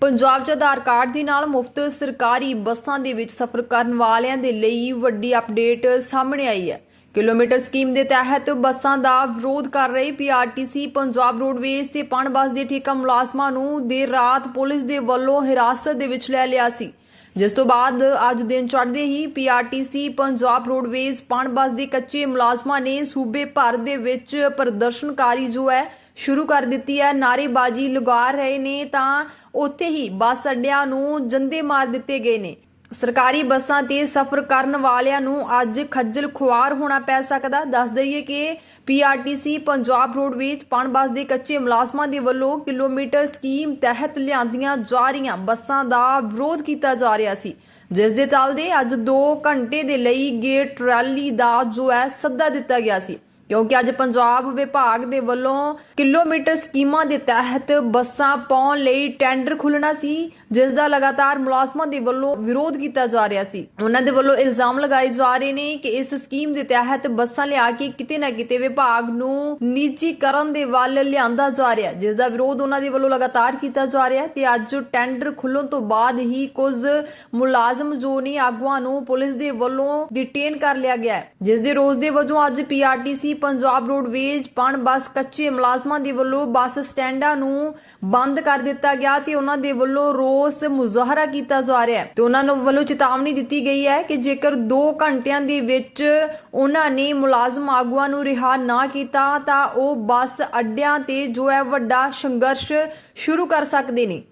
ਪੰਜਾਬ 'ਚ ਆਧਾਰ ਕਾਰਡ ਦੇ ਨਾਲ ਮੁਫਤ ਸਰਕਾਰੀ ਬੱਸਾਂ ਦੇ ਵਿੱਚ ਸਫ਼ਰ ਕਰਨ ਵਾਲਿਆਂ ਦੇ ਲਈ ਵੱਡੀ ਅਪਡੇਟ ਸਾਹਮਣੇ ਆਈ ਹੈ। ਕਿਲੋਮੀਟਰ ਸਕੀਮ ਦੇ ਤਹਿਤ ਬੱਸਾਂ ਦਾ ਵਿਰੋਧ ਕਰ ਰਹੀ ਪੀਆਰਟੀਸੀ ਪੰਜਾਬ ਰੋਡਵੇਜ਼ ਤੇ ਪਣ ਬੱਸ ਦੇ ਠੇਕਾ ਮੁਲਾਜ਼ਮਾਂ ਨੂੰ ਦੇਰ ਰਾਤ ਪੁਲਿਸ ਦੇ ਵੱਲੋਂ ਹਿਰਾਸਤ ਦੇ ਵਿੱਚ ਲੈ ਲਿਆ ਸੀ। ਜਿਸ ਤੋਂ ਬਾਅਦ ਅੱਜ ਦਿਨ ਚੜ੍ਹਦੇ ਹੀ ਪੀਆਰਟੀਸੀ ਪੰਜਾਬ ਰੋਡਵੇਜ਼ ਪਣ ਬੱਸ ਦੇ ਕੱਚੇ ਮੁਲਾਜ਼ਮਾਂ ਨੇ ਸੂਬੇ ਭਰ ਦੇ ਵਿੱਚ ਪ੍ਰਦਰਸ਼ਨਕਾਰੀ ਜੋ ਹੈ ਸ਼ੁਰੂ ਕਰ ਦਿੱਤੀ ਹੈ। ਨਾਰੇਬਾਜ਼ੀ ਲਗਾ ਰਹੇ ਨੇ ਤਾਂ ਉੱਥੇ ਹੀ ਬੱਸ ਅੱਡਿਆਂ ਨੂੰ ਜੰਦੇ ਮਾਰ ਦਿੱਤੇ ਗਏ ਨੇ। ਸਰਕਾਰੀ ਬੱਸਾਂ ਤੇ ਸਫ਼ਰ ਕਰਨ ਵਾਲਿਆਂ ਨੂੰ ਅੱਜ ਖੱਜਲ ਖੁਆਰ ਹੋਣਾ ਪੈ ਸਕਦਾ। ਦੱਸ ਦਈਏ ਕਿ ਪੀਆਰਟੀਸੀ ਪੰਜਾਬ ਰੋਡਵੇਜ਼ ਪਣ ਬੱਸ ਦੇ ਕੱਚੇ ਮੁਲਾਜ਼ਮਾਂ ਦੇ ਵੱਲੋਂ ਕਿਲੋਮੀਟਰ ਸਕੀਮ ਤਹਿਤ ਲਿਆਂਦੀਆਂ ਜਾ ਰਹੀਆਂ ਬੱਸਾਂ ਦਾ ਵਿਰੋਧ ਕੀਤਾ ਜਾ ਰਿਹਾ ਸੀ। ਜਿਸ ਦੇ ਚੱਲਦੇ ਅੱਜ 2 ਘੰਟੇ ਦੇ ਲਈ ਗੇਟ ਰੈਲੀ ਦਾ ਜੋ ਹੈ ਸੱਦਾ ਦਿੱਤਾ ਗਿਆ ਸੀ। ਕਿਉਂਕਿ ਅੱਜ ਪੰਜਾਬ ਵਿਭਾਗ ਦੇ ਵੱਲੋਂ ਕਿਲੋਮੀਟਰ ਸਕੀਮਾਂ ਦੇ ਤਹਿਤ ਬੱਸਾਂ ਪਾਉਣ ਲਈ ਟੈਂਡਰ ਖੁੱਲਣਾ ਸੀ। ਜਿਸ ਦਾ ਲਗਾਤਾਰ ਮੁਲਾਜ਼ਮਾਂ ਦੇ ਵੱਲੋਂ ਵਿਰੋਧ ਕੀਤਾ ਜਾ ਰਿਹਾ ਸੀ। ਉਹਨਾਂ ਦੇ ਵੱਲੋਂ ਇਲਜ਼ਾਮ ਲਗਾਏ ਜਾ ਰਹੇ ਨੇ ਕਿ ਇਸ ਸਕੀਮ ਦੇ ਤਹਿਤ ਬੱਸਾਂ ਲਿਆ ਕੇ ਕਿਤੇ ਨਾ ਕਿਤੇ ਵਿਭਾਗ ਨੂੰ ਨਿੱਜੀਕਰਨ ਦੇ ਵੱਲ ਲਿਆਂਦਾ ਜਾ ਰਿਹਾ। ਜਿਸ ਦਾ ਵਿਰੋਧ ਉਹਨਾਂ ਦੇ ਵੱਲੋਂ ਲਗਾਤਾਰ ਕੀਤਾ ਜਾ ਰਿਹਾ ਤੇ ਅੱਜ ਟੈਂਡਰ ਖੁੱਲਣ ਤੋਂ ਬਾਅਦ ਹੀ ਕੁਝ ਮੁਲਾਜ਼ਮ ਜੋ ਨੇ ਆਗੂਆਂ ਨੂੰ ਪੁਲਿਸ ਦੇ ਵੱਲੋਂ ਡਿਟੇਨ ਕਰ ਲਿਆ ਗਿਆ ਜਿਸ ਦੇ ਰੋਸ ਦੇ ਵਜੋਂ ਅੱਜ ਪੀਆਰਟੀਸੀ ਪੰਜਾਬ ਰੋਡਵੇਜ਼, ਪਣ ਬੱਸ, ਕੱਚੇ ਮੁਲਾਜ਼ਮਾਂ ਦੇ ਵੱਲੋਂ ਬੱਸ ਸਟੈਂਡਾਂ ਨੂੰ ਬੰਦ ਕਰ ਦਿੱਤਾ ਗਿਆ ਤੇ ਉਹਨਾਂ ਦੇ ਵੱਲੋਂ ਰੋਸ ਮੁਜ਼ਾਹਰਾ ਕੀਤਾ ਜਾ ਰਿਹਾ ਹੈ ਤੇ ਉਹਨਾਂ ਨੂੰ ਵੱਲੋਂ ਚੇਤਾਵਨੀ ਦਿੱਤੀ ਗਈ ਹੈ ਕਿ ਜੇਕਰ 2 ਘੰਟਿਆਂ ਦੇ ਵਿੱਚ ਉਹਨਾਂ ਨੇ ਮੁਲਾਜ਼ਮ ਆਗੂਆਂ ਨੂੰ ਰਿਹਾ ਨਾ ਕੀਤਾ ਤਾਂ ਉਹ ਬੱਸ ਅੱਡਿਆਂ ਤੇ ਜੋ ਹੈ ਵੱਡਾ ਸੰਘਰਸ਼ ਸ਼ੁਰੂ ਕਰ ਸਕਦੇ ਨੇ।